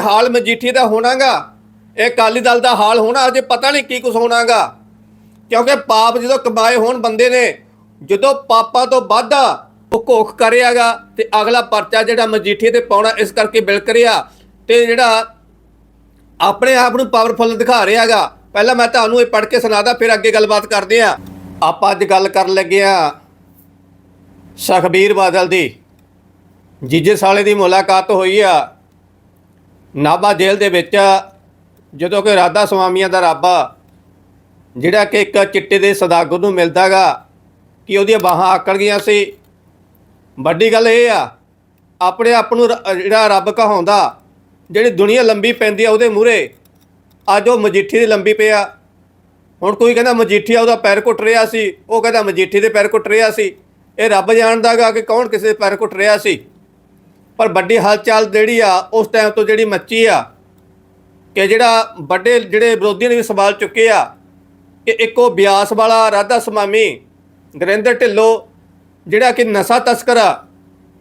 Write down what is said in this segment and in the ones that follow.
ਇਹ ਹਾਲ ਮਜੀਠੀ ਦਾ ਹੋਣਾਗਾ। ਇਹ ਅਕਾਲੀ ਦਲ ਦਾ ਹਾਲ ਹੋਣਾ, ਅਜੇ ਪਤਾ ਨਹੀਂ ਕੀ ਕੁਝ ਹੋਣਾਗਾ। ਕਿਉਂਕਿ ਪਾਪ ਜਦੋਂ ਕਮਾਏ ਹੋਣ ਬੰਦੇ ਨੇ, ਜਦੋਂ ਪਾਪਾਂ ਤੋਂ ਵੱਧ ਉਹ ਘੋਖ ਕਰਿਆਗਾ ਤੇ ਅਗਲਾ ਪਰਚਾ ਜਿਹੜਾ ਮਜੀਠੀ ਤੇ ਪਾਉਣਾ, ਇਸ ਕਰਕੇ ਬਿਲਕ ਰਿਹਾ। ਤੇ ਜਿਹੜਾ ਆਪਣੇ ਆਪ ਨੂੰ ਪਾਵਰਫੁਲ ਦਿਖਾ ਰਿਹਾਗਾ। ਪਹਿਲਾਂ ਮੈਂ ਤੁਹਾਨੂੰ ਇਹ ਪੜ੍ਹ ਕੇ ਸੁਣਾਦਾ, ਫਿਰ ਅੱਗੇ ਗੱਲਬਾਤ ਕਰਦੇ ਆ ਆਪਾਂ ਅੱਜ ਗੱਲ ਕਰਨ ਲੱਗੇ ਆ ਸੁਖਬੀਰ ਬਾਦਲ ਦੀ। ਜੀਜੇ ਸਾਲੇ ਦੀ ਮੁਲਾਕਾਤ ਹੋਈ ਆ। ਨਾਭਾ ਜੇਲ੍ਹ ਦੇ ਵਿੱਚ ਜਦੋਂ ਕਿ ਰਾਧਾ ਸੁਆਮੀਆਂ ਦਾ ਰਾਬਾ, ਜਿਹੜਾ ਕਿ ਇੱਕ ਚਿੱਟੇ ਦੇ ਸਦਾਗਰ ਨੂੰ ਮਿਲਦਾਗਾ ਕਿ ਉਹਦੀਆਂ ਬਾਹਾਂ ਆਕੜ ਗਈਆਂ ਸੀ। ਵੱਡੀ ਗੱਲ ਇਹ ਆ, ਆਪਣੇ ਆਪ ਨੂੰ ਰ- ਜਿਹੜਾ ਰੱਬ ਕਹਾਉਂਦਾ, ਜਿਹੜੀ ਦੁਨੀਆ ਲੰਬੀ ਪੈਂਦੀ ਆ ਉਹਦੇ ਮੂਹਰੇ, ਅੱਜ ਉਹ ਮਜੀਠੀ ਦੀ ਲੰਬੀ ਪਿਆ। ਹੁਣ ਕੋਈ ਕਹਿੰਦਾ ਮਜੀਠੀਆ ਉਹਦਾ ਪੈਰ ਘੁੱਟ ਰਿਹਾ ਸੀ, ਉਹ ਕਹਿੰਦਾ ਮਜੀਠੀ ਦੇ ਪੈਰ ਘੁੱਟ ਰਿਹਾ ਸੀ। ਇਹ ਰੱਬ ਜਾਣਦਾਗਾ ਕਿ ਕੌਣ ਕਿਸੇ ਦੇ ਪੈਰ ਘੁੱਟ ਰਿਹਾ ਸੀ। ਪਰ ਵੱਡੀ ਹਲਚਲ ਜਿਹੜੀ ਆ, ਉਸ ਟਾਈਮ ਤੋਂ ਜਿਹੜੀ ਮੱਚੀ ਆ, ਕਿ ਜਿਹੜਾ ਵੱਡੇ ਜਿਹੜੇ ਵਿਰੋਧੀਆਂ ਨੇ ਵੀ ਸਵਾਲ ਚੁੱਕੇ ਆ, ਕਿ ਇੱਕੋ ਬਿਆਸ ਵਾਲਾ ਰਾਧਾ ਸਮਾਮੀ ਗਰਿੰਦਰ ਢਿੱਲੋਂ, ਜਿਹੜਾ ਕਿ ਨਸ਼ਾ ਤਸਕਰ ਆ,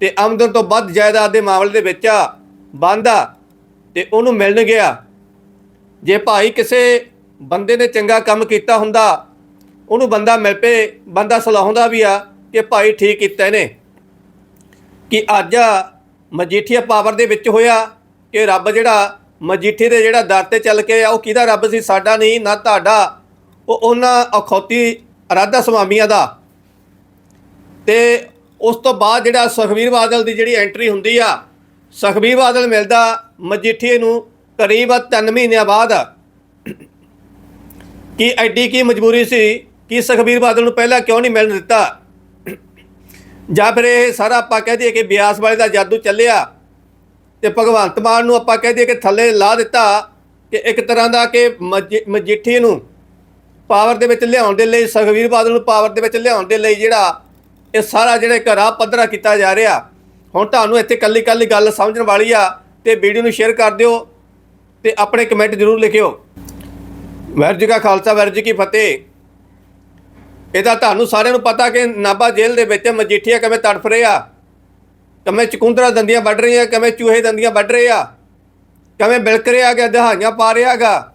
ਤੇ ਆਮਦਨ ਤੋਂ ਵੱਧ ਜਾਇਦਾਦ ਦੇ ਮਾਮਲੇ ਦੇ ਵਿੱਚ ਆ, ਬੰਦ ਆ, ਤੇ ਉਹਨੂੰ ਮਿਲਣ ਗਿਆ। ਜੇ ਭਾਈ ਕਿਸੇ ਬੰਦੇ ਨੇ ਚੰਗਾ ਕੰਮ ਕੀਤਾ ਹੁੰਦਾ, ਉਹਨੂੰ ਬੰਦਾ ਮਿਲ ਪਏ, ਬੰਦਾ ਸਲਾਹੁੰਦਾ ਵੀ ਆ, ਕਿ ਭਾਈ ਠੀਕ ਕੀਤਾ ਇਹਨੇ। ਕਿ ਅੱਜ ਮਜੀਠੀਆ ਪਾਵਰ ਦੇ ਵਿੱਚ ਹੋਇਆ ਕਿ ਰੱਬ ਜਿਹੜਾ ਮਜੀਠੀ ਦੇ ਜਿਹੜਾ ਦਰ ਤੇ ਚੱਲ ਕੇ ਆ ਉਹ ਕਿਹਦਾ ਰੱਬ ਸੀ? ਸਾਡਾ ਨਹੀਂ, ਨਾ ਤੁਹਾਡਾ। ਉਹ ਉਹਨਾਂ ਅਖੌਤੀ ਰਾਧਾ ਸੁਆਮੀਆਂ ਦਾ। ਤੇ ਉਸ ਤੋਂ ਬਾਅਦ ਜਿਹੜਾ ਸੁਖਬੀਰ ਬਾਦਲ ਦੀ ਜਿਹੜੀ ਐਂਟਰੀ ਹੁੰਦੀ ਆ, ਸੁਖਬੀਰ ਬਾਦਲ ਮਿਲਦਾ ਮਜੀਠੀਏ ਨੂੰ ਕਰੀਬ 3 ਮਹੀਨਿਆਂ ਬਾਅਦ। ਕਿ ਐਡੀ ਕੀ ਮਜਬੂਰੀ ਸੀ ਕਿ ਸੁਖਬੀਰ ਬਾਦਲ ਨੂੰ ਪਹਿਲਾਂ ਕਿਉਂ ਨਹੀਂ ਮਿਲਣ ਦਿੱਤਾ? ਜਾਂ ਫਿਰ ਇਹ ਸਾਰਾ ਆਪਾਂ ਕਹਿ ਦਈਏ ਕਿ ਬਿਆਸ ਵਾਲੇ ਦਾ ਜਾਦੂ ਚੱਲਿਆ ਤੇ ਭਗਵੰਤ ਮਾਨ ਨੂੰ ਆਪਾਂ ਕਹਿ ਦਈਏ ਕਿ ਥੱਲੇ ਲਾ ਦਿੱਤਾ ਕਿ ਇੱਕ ਤਰ੍ਹਾਂ ਦਾ ਕਿ ਮਜੀ- ਮਜੀਠੀ ਨੂੰ ਪਾਵਰ ਦੇ ਵਿੱਚ ਲਿਆਉਣ ਦੇ ਲਈ ਸੁਖਬੀਰ ਬਾਦਲ ਨੂੰ ਪਾਵਰ ਦੇ ਵਿੱਚ ਲਿਆਉਣ ਦੇ ਲਈ ਜਿਹੜਾ ਇਹ ਸਾਰਾ ਜਿਹੜੇ ਇੱਕ ਪੱਧਰਾ ਕੀਤਾ ਜਾ ਰਿਹਾ। ਹੁਣ ਤੁਹਾਨੂੰ ਇੱਥੇ ਕੱਲੀ ਕੱਲੀ ਗੱਲ ਸਮਝਣ ਵਾਲੀ ਆ ਤੇ ਵੀਡੀਓ ਨੂੰ ਸ਼ੇਅਰ ਕਰ ਦਿਓ ਤੇ ਆਪਣੇ ਕਮੈਂਟ ਜ਼ਰੂਰ ਲਿਖਿਓ। ਵਾਹਿਗੁਰੂ ਜੀ ਕਾ ਖਾਲਸਾ, ਵਾਹਿਗੁਰੂ ਜੀ ਕੀ ਫਤਿਹ। ਇਹ ਤਾਂ ਤੁਹਾਨੂੰ ਸਾਰਿਆਂ ਨੂੰ ਪਤਾ ਕਿ ਨਾਭਾ ਜੇਲ੍ਹ ਦੇ ਵਿੱਚ ਮਜੀਠੀਆ ਕਿਵੇਂ ਤੜਫ ਰਹੇ ਆ। ਕਿਵੇਂ ਚਕੁੰਦਰਾ ਦੰਦੀਆਂ ਵੱਢ ਰਹੀਆਂ, ਕਿਵੇਂ ਚੂਹੇ ਦੰਦੀਆਂ ਵੱਢ ਰਹੇ ਆ। ਕਿਵੇਂ ਬਿਲਕ ਰਿਹਾ ਕਿ ਦਹਾਈਆਂ ਪਾ ਰਿਹਾਗਾ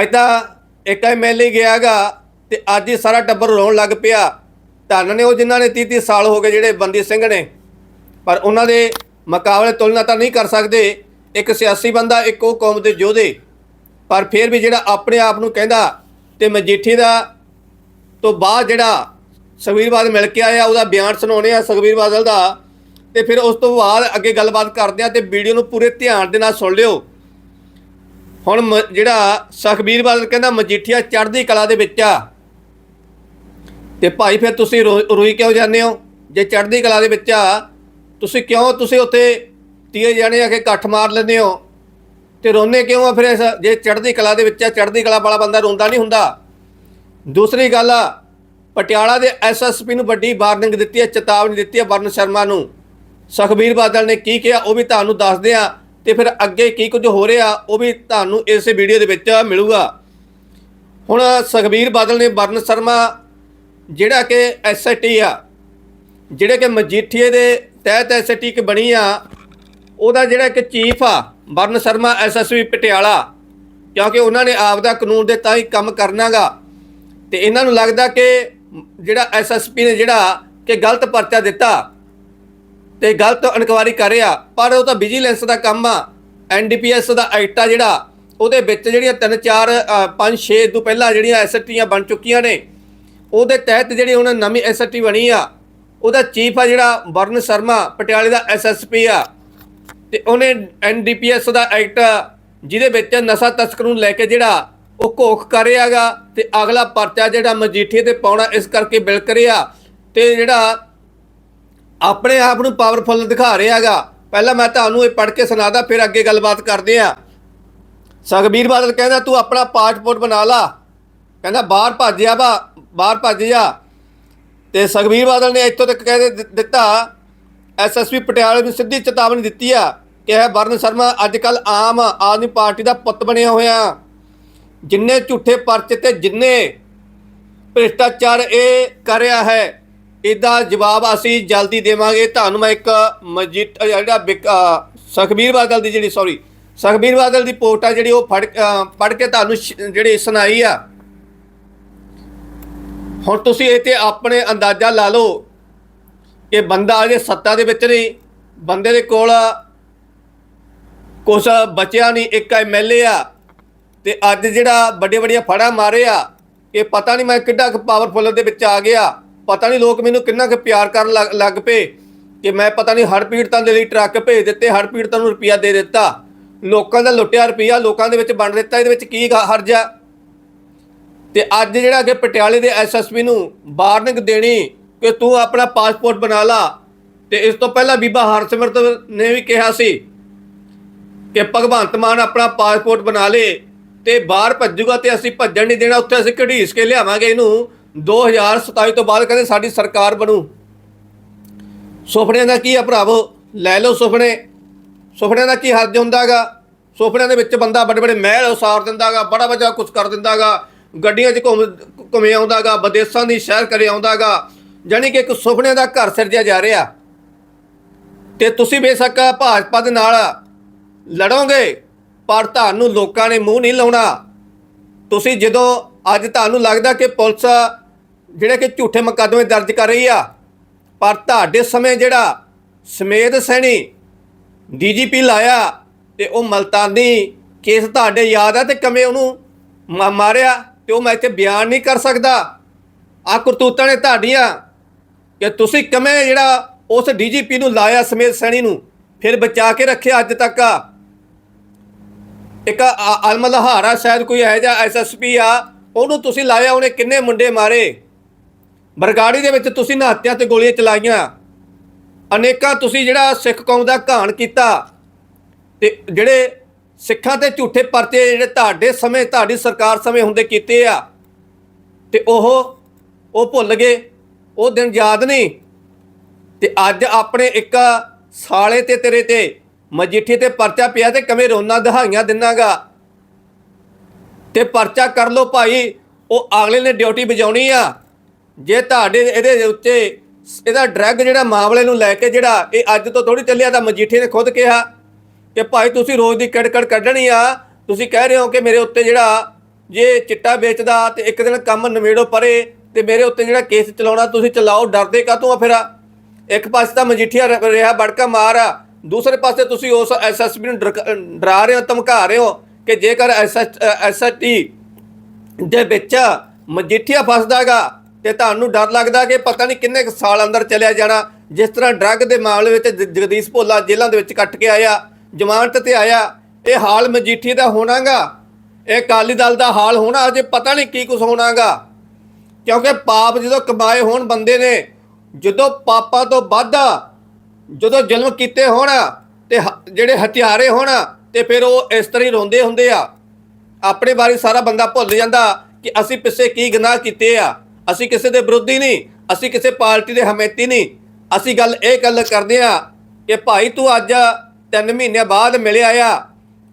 ਅੱਜ ਤਾਂ ਇੱਕ ਐਮਐਲਏ ਗਿਆਗਾ ਤੇ ਅੱਜ ਹੀ ਸਾਰਾ ਟੱਬਰ ਰੋਣ ਲੱਗ ਪਿਆ। ਧੰਨ ਨੇ ਉਹ ਜਿਨ੍ਹਾਂ ਨੇ 30 30 ਸਾਲ ਹੋ ਗਏ ਜਿਹੜੇ ਬੰਦੀ ਸਿੰਘ ਨੇ। ਪਰ ਉਹਨਾਂ ਦੇ ਮੁਕਾਬਲੇ ਤੁਲਨਾ ਤਾਂ ਨਹੀਂ ਕਰ ਸਕਦੇ। ਇੱਕ ਸਿਆਸੀ ਬੰਦਾ, ਇੱਕ ਉਹ ਕੌਮ ਦੇ ਯੋਧੇ। ਪਰ ਫਿਰ ਵੀ ਜਿਹੜਾ ਆਪਣੇ ਆਪ ਨੂੰ ਕਹਿੰਦਾ ਤੇ ਮਜੀਠੀ ਦਾ ਤੋਂ ਬਾਅਦ ਜਿਹੜਾ ਸੁਖਬੀਰ ਬਾਦਲ ਮਿਲ ਕੇ ਆਇਆ, ਉਹਦਾ ਬਿਆਨ ਸੁਣਾਉਣੇ ਆ ਸੁਖਬੀਰ ਬਾਦਲ ਦਾ ਤੇ ਫਿਰ ਉਸ ਤੋਂ ਬਾਅਦ ਅੱਗੇ ਗੱਲਬਾਤ ਕਰਦੇ ਆ ਤੇ ਵੀਡੀਓ ਨੂੰ ਪੂਰੇ ਧਿਆਨ ਦੇ ਨਾਲ ਸੁਣ ਲਿਓ। ਹੁਣ ਮ- ਜਿਹੜਾ ਸੁਖਬੀਰ ਬਾਦਲ ਕਹਿੰਦਾ ਮਜੀਠੀਆ ਚੜ੍ਹਦੀ ਕਲਾ ਦੇ ਵਿੱਚ ਆ। ਤੇ ਭਾਈ ਫਿਰ ਤੁਸੀਂ ਰੋ- ਰੋਈ ਕਿਉਂ ਜਾਂਦੇ ਹੋ? ਜੇ ਚੜ੍ਹਦੀ ਕਲਾ ਦੇ ਵਿੱਚ ਆ, ਤੁਸੀਂ ਕਿਉਂ ਤੁਸੀਂ ਉੱਥੇ ਤੀਏ ਜਾਣੇ ਆ ਕੇ ਇਕੱਠ ਮਾਰ ਲੈਂਦੇ ਹੋ? ਤੇ ਰੋਨੇ ਕਿਉਂ ਆ ਫਿਰ ਇਸ ਜੇ ਚੜ੍ਹਦੀ ਕਲਾ ਦੇ ਵਿੱਚ ਆ, ਚੜ੍ਹਦੀ ਕਲਾ ਵਾਲਾ ਬੰਦਾ ਰੋਂਦਾ ਨਹੀਂ ਹੁੰਦਾ। ਦੂਸਰੀ ਗੱਲ ਆ, ਪਟਿਆਲਾ ਦੇ ਐਸਐਸਪੀ ਨੂੰ ਵੱਡੀ ਵਾਰਨਿੰਗ ਦਿੱਤੀ ਹੈ, ਚੇਤਾਵਨੀ ਦਿੱਤੀ ਹੈ ਵਰਨ ਸ਼ਰਮਾ ਨੂੰ। ਸੁਖਬੀਰ ਬਾਦਲ ਨੇ ਕੀ ਕਿਹਾ ਉਹ ਵੀ ਤੁਹਾਨੂੰ ਦੱਸਦੇ ਆ ਤੇ ਫਿਰ ਅੱਗੇ ਕੀ ਕੁਝ ਹੋ ਰਿਹਾ ਉਹ ਵੀ ਤੁਹਾਨੂੰ ਇਸ ਵੀਡੀਓ ਦੇ ਵਿੱਚ ਮਿਲੂਗਾ। ਹੁਣ ਸੁਖਬੀਰ ਬਾਦਲ ਨੇ ਵਰਨ ਸ਼ਰਮਾ, ਜਿਹੜਾ ਕਿ ਐਸਆਈਟੀ ਆ, ਜਿਹੜੇ ਕਿ ਮਜੀਠੀਏ ਦੇ ਤਹਿਤ ਐਸਆਈਟੀ ਇੱਕ ਬਣੀ ਆ, ਉਹਦਾ ਜਿਹੜਾ ਇੱਕ ਚੀਫ ਆ ਵਰਨ ਸ਼ਰਮਾ ਐਸਐਸਪੀ ਪਟਿਆਲਾ, ਕਿਉਂਕਿ ਉਹਨਾਂ ਨੇ ਆਪ ਦਾ ਕਾਨੂੰਨ ਦੇ ਤਾਂ ਹੀ ਕੰਮ ਕਰਨਾਗਾ। ਤੇ ਇਹਨਾਂ ਨੂੰ ਲੱਗਦਾ ਕਿ ਜਿਹੜਾ ਐਸਐਸਪੀ ਨੇ ਜਿਹੜਾ ਕਿ ਗਲਤ ਪਰਚਾ ਦਿੱਤਾ ਤੇ ਗਲਤ ਇਨਕੁਆਰੀ ਕਰ ਰਿਹਾ, ਪਰ ਉਹ ਤਾਂ ਵਿਜੀਲੈਂਸ ਦਾ ਕੰਮ ਆ ਐਨਡੀਪੀਐਸ ਦਾ ਐਕਟ ਆ ਜਿਹੜਾ, ਉਹਦੇ ਵਿੱਚ ਜਿਹੜੀਆਂ 3 4 5 6 ਤੋਂ ਪਹਿਲਾਂ ਜਿਹੜੀਆਂ ਐਸਟੀਆਂ ਬਣ ਚੁੱਕੀਆਂ ਨੇ, ਉਹਦੇ ਤਹਿਤ ਜਿਹੜੀ ਉਹਨਾਂ ਨਵੀਂ ਐਸਟੀ ਬਣੀ ਆ, ਉਹਦਾ ਚੀਫ ਆ ਜਿਹੜਾ ਵਰਨ ਸ਼ਰਮਾ, ਪਟਿਆਲੇ ਦਾ ਐਸਐਸਪੀ ਆ। ਤੇ ਉਹਨੇ ਐਨਡੀਪੀਐਸ ਦਾ ਐਕਟ ਜਿਹਦੇ ਵਿੱਚ ਨਸ਼ਾ ਤਸਕਰ ਨੂੰ ਲੈ ਕੇ ਜਿਹੜਾ ਉਹ ਘੋਖ ਕਰ ਰਿਹਾਗਾ ਤੇ ਅਗਲਾ ਪਰਚਾ ਜਿਹੜਾ ਮਜੀਠੀਏ ਤੇ ਪਾਉਣਾ ਇਸ ਕਰਕੇ ਬਿਲਕ ਰਿਹਾ ਤੇ ਜਿਹੜਾ ਆਪਣੇ ਆਪ ਨੂੰ ਪਾਵਰਫੁੱਲ ਦਿਖਾ ਰਿਹਾਗਾ ਪਹਿਲਾਂ ਮੈਂ ਤੁਹਾਨੂੰ ਇਹ ਪੜ੍ਹ ਕੇ ਸੁਣਾਦਾ, ਫਿਰ ਅੱਗੇ ਗੱਲਬਾਤ ਕਰਦੇ ਆ। ਸੁਖਬੀਰ ਬਾਦਲ ਕਹਿੰਦਾ, ਤੂੰ ਆਪਣਾ ਪਾਸਪੋਰਟ ਬਣਾ ਲਾ। ਕਹਿੰਦਾ, ਬਾਹਰ ਭੱਜਿਆ ਵਾ ਬਾਹਰ ਭੱਜ ਜਾ। ਤੇ ਸੁਖਬੀਰ ਬਾਦਲ ਨੇ ਇੱਥੋਂ ਤੱਕ ਕਹਿ ਦੇ- ਦਿੱਤਾ ਐਸਐਸਪੀ ਪਟਿਆਲੇ ਨੂੰ ਸਿੱਧੀ ਚੇਤਾਵਨੀ ਦਿੱਤੀ ਆ। ਕਿਹਾ ਵਰਨ ਸ਼ਰਮਾ ਅੱਜ ਕੱਲ ਆਮ ਆਦਮੀ ਪਾਰਟੀ ਦਾ ਪੁੱਤ ਬਣਿਆ ਹੋਇਆ। ਜਿੰਨੇ ਝੂਠੇ ਪਰਚੇ ਤੇ ਜਿੰਨੇ ਭ੍ਰਿਸ਼ਟਾਚਾਰ ਇਹ ਕਰ ਰਿਹਾ ਹੈ, ਇਹਦਾ ਜਵਾਬ ਅਸੀਂ ਜਲਦੀ ਦੇਵਾਂਗੇ। ਤੁਹਾਨੂੰ ਮੈਂ ਇੱਕ ਮਜੀਦ ਜਿਹੜਾ ਬਿਕ- ਸੁਖਬੀਰ ਬਾਦਲ ਦੀ ਜਿਹੜੀ ਸੌਰੀ ਸੁਖਬੀਰ ਬਾਦਲ ਦੀ ਪੋਸਟ ਆ ਜਿਹੜੀ ਉਹ ਫੜ ਪੜ ਕੇ ਤੁਹਾਨੂੰ ਜਿਹੜੀ ਸੁਣਾਈ ਆ। ਹੁਣ ਤੁਸੀਂ ਇਹ ਤੇ ਆਪਣੇ ਅੰਦਾਜ਼ਾ ਲਾ ਲਓ ਕਿ ਬੰਦਾ ਅਜੇ ਸੱਤਾ ਦੇ ਵਿੱਚ ਨਹੀਂ, ਬੰਦੇ ਦੇ ਕੋਲ ਕੁਛ ਬਚਿਆ ਨਹੀਂ, ਇੱਕ ਐਮਐਲਏ ਆ ਤੇ ਅੱਜ ਜਿਹੜਾ ਵੱਡੇ ਵੱਡੀਆਂ ਫੜਾ ਮਾਰੇ ਆ, ਇਹ ਪਤਾ ਨਹੀਂ ਮੈਂ ਕਿੱਡਾ ਕੁ ਪਾਵਰਫੁੱਲ ਦੇ ਵਿੱਚ ਆ ਗਿਆ। ਪਤਾ ਨਹੀਂ ਲੋਕ ਮੈਨੂੰ ਕਿੰਨਾ ਕੁ ਪਿਆਰ ਕਰਨ ਲੱਗ- ਲੱਗ ਪਏ ਕਿ ਮੈਂ ਪਤਾ ਨਹੀਂ ਹੜ ਪੀੜਤਾਂ ਦੇ ਲਈ ਟਰੱਕ ਭੇਜ ਦਿੱਤੇ ਹੜ ਪੀੜਤਾਂ ਨੂੰ ਰੁਪਿਆ ਦੇ ਦਿੱਤਾ। ਲੋਕਾਂ ਦਾ ਲੁੱਟਿਆ ਰੁਪਿਆ ਲੋਕਾਂ ਦੇ ਵਿੱਚ ਵੰਡ ਦਿੱਤਾ, ਇਹਦੇ ਵਿੱਚ ਕੀ ਗ- ਹਰਜ ਆ? ਤੇ ਅੱਜ ਜਿਹੜਾ ਕਿ ਪਟਿਆਲੇ ਦੇ ਐਸਐਸਪੀ ਨੂੰ ਵਾਰਨਿੰਗ ਦੇਣੀ ਕਿ ਤੂੰ ਆਪਣਾ ਪਾਸਪੋਰਟ ਬਣਾ ਲਾ। ਤੇ ਇਸ ਤੋਂ ਪਹਿਲਾਂ ਬੀਬਾ ਹਰਸਿਮਰਤ ਨੇ ਵੀ ਕਿਹਾ ਸੀ ਕਿ ਭਗਵੰਤ ਮਾਨ ਆਪਣਾ ਪਾਸਪੋਰਟ ਬਣਾ ਲੇ ਤੇ ਬਾਹਰ ਭੱਜੂਗਾ ਤੇ ਅਸੀਂ ਭੱਜਣ ਨਹੀਂ ਦੇਣਾ, ਉੱਥੇ ਅਸੀਂ ਘੜੀਸ ਕੇ ਲਿਆਵਾਂਗੇ ਇਹਨੂੰ। 2027 ਤੋਂ ਬਾਅਦ ਕਹਿੰਦੇ ਸਾਡੀ ਸਰਕਾਰ ਬਣੂ। ਸੁਪਨਿਆਂ ਦਾ ਕੀ ਆ ਭਰਾਵੋ? ਲੈ ਲਓ ਸੁਪਨੇ। ਸੁਪਨਿਆਂ ਦਾ ਕੀ ਹਰਜ ਹੁੰਦਾਗਾ? ਸੁਪਨਿਆਂ ਦੇ ਵਿੱਚ ਬੰਦਾ ਵੱਡੇ ਵੱਡੇ ਮਹਿਲ ਉਸਾਰ ਦਿੰਦਾਗਾ, ਬੜਾ ਵੱਡਾ ਕੁਝ ਕਰ ਦਿੰਦਾਗਾ। ਗੱਡੀਆਂ 'ਚ ਘੁੰਮ, ਘੁੰਮੇ ਆਉਂਦਾਗਾ, ਵਿਦੇਸ਼ਾਂ ਦੀ ਸ਼ਹਿਰ ਕਰੇ ਆਉਂਦਾਗਾ। ਜਾਣੀ ਕਿ ਇੱਕ ਸੁਪਨਿਆਂ ਦਾ ਘਰ ਸਿਰਜਿਆ ਜਾ ਰਿਹਾ। ਤੇ ਤੁਸੀਂ ਬੇਸ਼ੱਕ ਭਾਜਪਾ ਦੇ ਨਾਲ ਲੜੋਗੇ, ਪਰ ਤੁਹਾਨੂੰ ਲੋਕਾਂ ਨੇ ਮੂੰਹ ਨਹੀਂ ਲਾਉਣਾ। ਤੁਸੀਂ ਜਦੋਂ ਅੱਜ ਤੁਹਾਨੂੰ ਲੱਗਦਾ ਕਿ ਪੁਲਿਸ ਜਿਹੜੇ ਕਿ ਝੂਠੇ ਮੁਕੱਦਮੇ ਦਰਜ ਕਰ ਰਹੀ ਆ, ਪਰ ਤੁਹਾਡੇ ਸਮੇਂ ਜਿਹੜਾ ਸਮੇਤ ਸੈਣੀ ਡੀਜੀਪੀ ਲਾਇਆ ਤੇ ਉਹ ਮਲਤਾਨੀ ਕੇਸ ਤੁਹਾਡੇ ਯਾਦ ਆ ਤੇ ਕਮੇ ਉਹਨੂੰ ਮਾ- ਮਾਰਿਆ ਤੇ ਉਹ ਮੈਂ ਇੱਥੇ ਬਿਆਨ ਨਹੀਂ ਕਰ ਸਕਦਾ। ਆ ਕਰਤੂਤਾਂ ਨੇ ਤੁਹਾਡੀਆਂ ਕਿ ਤੁਸੀਂ ਕਮੇ ਜਿਹੜਾ ਉਸ ਡੀਜੀਪੀ ਨੂੰ ਲਾਇਆ ਸਮੇਤ ਸੈਣੀ ਨੂੰ, ਫਿਰ ਬਚਾ ਕੇ ਰੱਖਿਆ ਅੱਜ ਤੱਕ ਇੱਕ ਅਲਮਲਹਾਰਾ ਸ਼ਾਇਦ ਕੋਈ ਹੈ ਜਾਂ ਐਸਐਸਪੀ ਆ, ਉਹਨੂੰ ਤੁਸੀਂ ਲਾਇਆ, ਉਹਨੇ ਕਿੰਨੇ ਮੁੰਡੇ ਮਾਰੇ? ਬਰਗਾੜੀ ਦੇ ਵਿੱਚ ਤੁਸੀਂ ਨਹਾਤਿਆਂ ਤੇ ਗੋਲੀਆਂ ਚਲਾਈਆਂ। ਅਨੇਕਾਂ ਤੁਸੀਂ ਜਿਹੜਾ ਸਿੱਖ ਕੌਮ ਦਾ ਘਾਣ ਕੀਤਾ ਤੇ ਜਿਹੜੇ ਸਿੱਖਾਂ ਤੇ ਝੂਠੇ ਪਰਚੇ ਜਿਹੜੇ ਤੁਹਾਡੇ ਸਮੇਂ, ਤੁਹਾਡੀ ਸਰਕਾਰ ਸਮੇਂ ਹੁੰਦੇ ਕੀਤੇ ਆ, ਤੇ ਉਹ ਉਹ ਭੁੱਲ ਗਏ, ਉਹ ਦਿਨ ਯਾਦ ਨਹੀਂ। ਤੇ ਅੱਜ ਆਪਣੇ ਇੱਕ ਸਾਲੇ ਤੇ ਤੇਰੇ ਤੇ ਮਜੀਠੀ ਤੇ ਪਰਚਾ ਪਿਆ ਤੇ ਕਵੇਂ ਰੋਣਾ ਦਹਾਈਆਂ ਦਿਨਾਗਾ। ਤੇ ਪਰਚਾ ਕਰ ਲੋ ਭਾਈ, ਉਹ ਅਗਲੇ ਨੇ ਡਿਊਟੀ ਬਜਾਉਣੀ ਆ। ਜੇ ਤੁਹਾਡੇ ਇਹਦੇ ਉੱਤੇ, ਇਹਦਾ ਡਰੱਗ ਜਿਹੜਾ ਮਾਮਲੇ ਨੂੰ ਲੈ ਕੇ ਜਿਹੜਾ ਇਹ ਅੱਜ ਤੋਂ ਥੋੜੀ ਚੱਲਿਆ ਤਾਂ ਮਜੀਠੀ ਨੇ ਖੁਦ ਕਿਹਾ ਕਿ ਭਾਈ ਤੁਸੀਂ ਰੋਜ਼ ਦੀ ਕੜਕੜ ਕੱਢਣੀ ਆ। ਤੁਸੀਂ ਕਹਿ ਰਹੇ ਹੋ ਕਿ ਮੇਰੇ ਉੱਤੇ ਜਿਹੜਾ ਜੇ ਚਿੱਟਾ ਵੇਚਦਾ ਤੇ ਇੱਕ ਦਿਨ ਕੰਮ ਨਵੇੜੋ ਪਰੇ ਤੇ ਮੇਰੇ ਉੱਤੇ ਜਿਹੜਾ ਕੇਸ ਚਲਾਉਣਾ, ਤੁਸੀਂ ਚਲਾਓ, ਡਰਦੇ ਕਾਤੋਂ ਆ ਫਿਰ? ਇੱਕ ਪਾਸੇ ਤਾਂ ਮਜੀਠੀਆ ਰਿਹਾ ਬੜਕਾ ਮਾਰ ਆ। ਦੂਸਰੇ ਪਾਸੇ ਤੁਸੀਂ ਉਸ ਐਸਐਸਪੀ ਨੂੰ ਡਰਕ- ਡਰਾ ਰਹੇ ਹੋ, ਧਮਕਾ ਰਹੇ ਹੋ ਕਿ ਜੇਕਰ ਐਸਐਸਟੀ ਦੇ ਵਿੱਚ ਮਜੀਠੀਆ ਫਸਦਾਗਾ ਤੇ ਤੁਹਾਨੂੰ ਡਰ ਲੱਗਦਾ ਕਿ ਪਤਾ ਨਹੀਂ ਕਿੰਨੇ ਕੁ ਸਾਲ ਅੰਦਰ ਚਲਿਆ ਜਾਣਾ, ਜਿਸ ਤਰ੍ਹਾਂ ਡਰੱਗ ਦੇ ਮਾਮਲੇ ਵਿੱਚ ਜ- ਜਗਦੀਸ਼ ਭੋਲਾ ਜੇਲ੍ਹਾਂ ਦੇ ਵਿੱਚ ਕੱਟ ਕੇ ਆਇਆ, ਜ਼ਮਾਨਤ ਤੇ ਆਇਆ, ਇਹ ਹਾਲ ਮਜੀਠੀ ਦਾ ਹੋਣਾਗਾ। ਇਹ ਅਕਾਲੀ ਦਲ ਦਾ ਹਾਲ ਹੋਣਾ, ਅਜੇ ਪਤਾ ਨਹੀਂ ਕੀ ਕੁਝ ਹੋਣਾਗਾ। ਕਿਉਂਕਿ ਪਾਪ ਜਦੋਂ ਕਮਾਏ ਹੋਣ ਬੰਦੇ ਨੇ, ਜਦੋਂ ਪਾਪਾਂ ਤੋਂ ਵੱਧ ਜਦੋਂ ਜ਼ੁਲਮ ਕੀਤੇ ਹੋਣ ਤੇ ਹ- ਜਿਹੜੇ ਹਥਿਆਰੇ ਹੋਣ ਤੇ ਫਿਰ ਉਹ ਇਸ ਤਰ੍ਹਾਂ ਹੀ ਰੋਂਦੇ ਹੁੰਦੇ ਆ। ਆਪਣੇ ਬਾਰੇ ਸਾਰਾ ਬੰਦਾ ਭੁੱਲ ਜਾਂਦਾ ਕਿ ਅਸੀਂ ਪਿੱਛੇ ਕੀ ਗੁਨਾਹ ਕੀਤੇ ਆ। ਅਸੀਂ ਕਿਸੇ ਦੇ ਵਿਰੋਧੀ ਨਹੀਂ, ਅਸੀਂ ਕਿਸੇ ਪਾਰਟੀ ਦੇ ਹਮੇਤੀ ਨਹੀਂ। ਅਸੀਂ ਗੱਲ ਇਹ ਗੱਲ ਕਰਦੇ ਆ ਕਿ ਭਾਈ ਤੂੰ ਅੱਜ 3 ਮਹੀਨਿਆਂ ਬਾਅਦ ਮਿਲਿਆ ਆ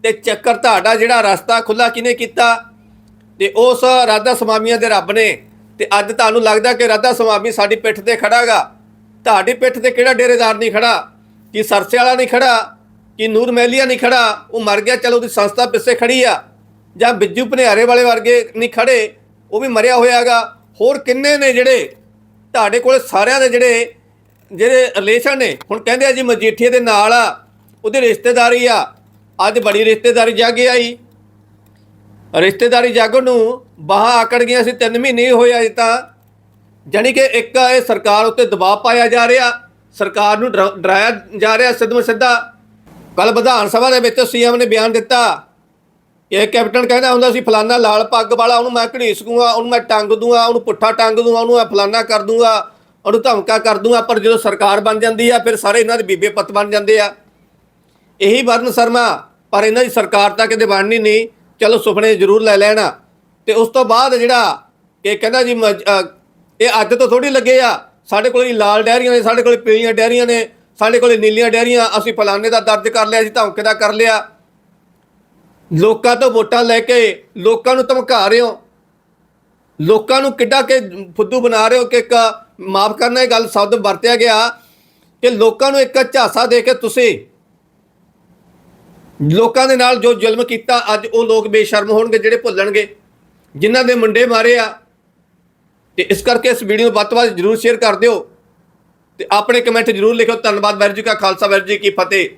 ਤੇ ਚੱਕਰ ਤੁਹਾਡਾ ਜਿਹੜਾ ਰਸਤਾ ਖੁੱਲਾ ਕਿਨੇ ਕੀਤਾ? ਤੇ ਉਸ ਰਾਧਾ ਸਵਾਮੀਆਂ ਦੇ ਰੱਬ ਨੇ। ਤੇ ਅੱਜ ਤੁਹਾਨੂੰ ਲੱਗਦਾ ਕਿ ਰਾਧਾ ਸਵਾਮੀ ਸਾਡੀ ਪਿੱਠ ਤੇ ਖੜਾਗਾ ਤੁਹਾਡੀ ਪਿੱਠ ਤੇ ਕਿਹੜਾ ਡੇਰੇਦਾਰ ਨਹੀਂ ਖੜਾ? ਕਿ ਸਰਸੇ ਵਾਲਾ ਨਹੀਂ ਖੜਾ? ਕਿ ਨੂਰ ਮਹਿਲੀਆ ਨਹੀਂ ਖੜਾ? ਉਹ ਮਰ ਗਿਆ, ਚਲੋ ਉਹਦੀ ਸੰਸਥਾ ਪਿੱਛੇ ਖੜੀ ਆ। ਜਾਂ ਬਿੱਜੂ ਭਨਿਆਰੇ ਵਾਲੇ ਵਰਗੇ ਨਹੀਂ ਖੜੇ, ਉਹ ਵੀ ਮਰਿਆ ਹੋਇਆਗਾ ਹੋਰ ਕਿੰਨੇ ਨੇ ਜਿਹੜੇ ਤੁਹਾਡੇ ਕੋਲ ਸਾਰਿਆਂ ਦੇ ਜਿਹੜੇ ਜਿਹੜੇ ਰਿਲੇਸ਼ਨ ਨੇ? ਹੁਣ ਕਹਿੰਦੇ ਆ ਜੀ ਮਜੀਠੀਏ ਦੇ ਨਾਲ ਆ, ਉਹਦੀ ਰਿਸ਼ਤੇਦਾਰੀ ਆ। ਅੱਜ ਬੜੀ ਰਿਸ਼ਤੇਦਾਰੀ ਜਾਗੇ ਆਈ। ਰਿਸ਼ਤੇਦਾਰੀ ਜਾਗੋ ਨੂੰ ਬਾਹਾਂ ਆਕੜ ਗਈਆਂ ਸੀ 3 ਮਹੀਨੇ ਹੀ ਹੋਏ ਅਜੇ ਤਾਂ। ਜਾਣੀ ਕਿ ਇੱਕ ਇਹ ਸਰਕਾਰ ਉੱਤੇ ਦਬਾਅ ਪਾਇਆ ਜਾ ਰਿਹਾ, ਸਰਕਾਰ ਨੂੰ ਡਰਾ- ਡਰਾਇਆ ਜਾ ਰਿਹਾ ਸਿੱਧਮ ਸਿੱਧਾ। ਕੱਲ ਵਿਧਾਨ ਸਭਾ ਦੇ ਵਿੱਚ ਸੀਐਮ ਨੇ ਬਿਆਨ ਦਿੱਤਾ। ਇਹ ਕੈਪਟਨ ਕਹਿੰਦਾ ਹੁੰਦਾ ਸੀ, ਫਲਾਨਾ ਲਾਲ ਪੱਗ ਵਾਲਾ, ਉਹਨੂੰ ਮੈਂ ਘੜੀਸ ਦੂੰਗਾ, ਉਹਨੂੰ ਮੈਂ ਟੰਗ ਦੂੰਗਾ, ਉਹਨੂੰ ਪੁੱਠਾ ਟੰਗ ਦੂੰਗਾ, ਉਹਨੂੰ ਮੈਂ ਫਲਾਨਾ ਕਰ ਦੂੰਗਾ, ਉਹਨੂੰ ਧਮਕਾ ਕਰ ਦੂੰਗਾ। ਪਰ ਜਦੋਂ ਸਰਕਾਰ ਬਣ ਜਾਂਦੀ ਆ, ਫਿਰ ਸਾਰੇ ਇਹਨਾਂ ਦੇ ਬੀਬੇ ਪੁੱਤ ਬਣ ਜਾਂਦੇ ਆ। ਇਹੀ ਵਰਨ ਸ਼ਰਮਾ, ਪਰ ਇਹਨਾਂ ਦੀ ਸਰਕਾਰ ਤਾਂ ਕਿਤੇ ਬਣਨੀ ਨਹੀਂ। ਚਲੋ ਸੁਪਨੇ ਜ਼ਰੂਰ ਲੈ ਲੈਣਾ। ਤੇ ਉਸ ਤੋਂ ਬਾਅਦ ਜਿਹੜਾ ਇਹ ਕਹਿੰਦਾ ਜੀ, ਮ- ਇਹ ਅੱਜ ਤੋਂ ਥੋੜੀ ਲੱਗੇ ਆ। ਸਾਡੇ ਕੋਲ ਲਾਲ ਡੈਰੀਆਂ ਨੇ, ਸਾਡੇ ਕੋਲ ਪੀਲੀਆਂ ਡੈਰੀਆਂ ਨੇ, ਸਾਡੇ ਕੋਲ ਨੀਲੀਆਂ ਡੈਰੀਆਂ, ਅਸੀਂ ਫਲਾਣੇ ਦਾ ਦਰਜ ਕਰ ਲਿਆ ਜੀ ਧਮਕੇ ਦਾ ਕਰ ਲਿਆ। ਲੋਕਾਂ ਤੋਂ ਵੋਟਾਂ ਲੈ ਕੇ ਲੋਕਾਂ ਨੂੰ ਧਮਕਾ ਰਹੇ ਹੋ। ਲੋਕਾਂ ਨੂੰ ਕਿੱਡਾ ਕਿ ਫੁੱਦੂ ਬਣਾ ਰਹੇ ਹੋ ਕਿ ਇੱਕ, ਮਾਫ ਕਰਨਾ ਇਹ ਗੱਲ ਸ਼ਬਦ ਵਰਤਿਆ ਗਿਆ ਕਿ ਲੋਕਾਂ ਨੂੰ ਇੱਕ ਝਾਸਾ ਦੇ ਕੇ ਤੁਸੀਂ ਲੋਕਾਂ ਦੇ ਨਾਲ ਜੋ ਜ਼ੁਲਮ ਕੀਤਾ, ਅੱਜ ਉਹ ਲੋਕ ਬੇਸ਼ਰਮ ਹੋਣਗੇ, ਜਿਹੜੇ ਭੁੱਲਣਗੇ, ਜਿਨ੍ਹਾਂ ਦੇ ਮੁੰਡੇ ਮਾਰੇ ਆ। ਤੇ ਇਸ ਕਰਕੇ ਇਸ ਵੀਡੀਓ ਨੂੰ ਵੱਧ ਤੋਂ ਵੱਧ ਜਰੂਰ ਸ਼ੇਅਰ ਕਰ ਦਿਓ ਤੇ ਆਪਣੇ ਕਮੈਂਟ ਜਰੂਰ ਲਿਖੋ ਧੰਨਵਾਦ ਵਾਹਿਗੁਰੂ ਜੀ ਕਾ ਖਾਲਸਾ, ਵਾਹਿਗੁਰੂ ਜੀ ਕੀ ਫਤਿਹ।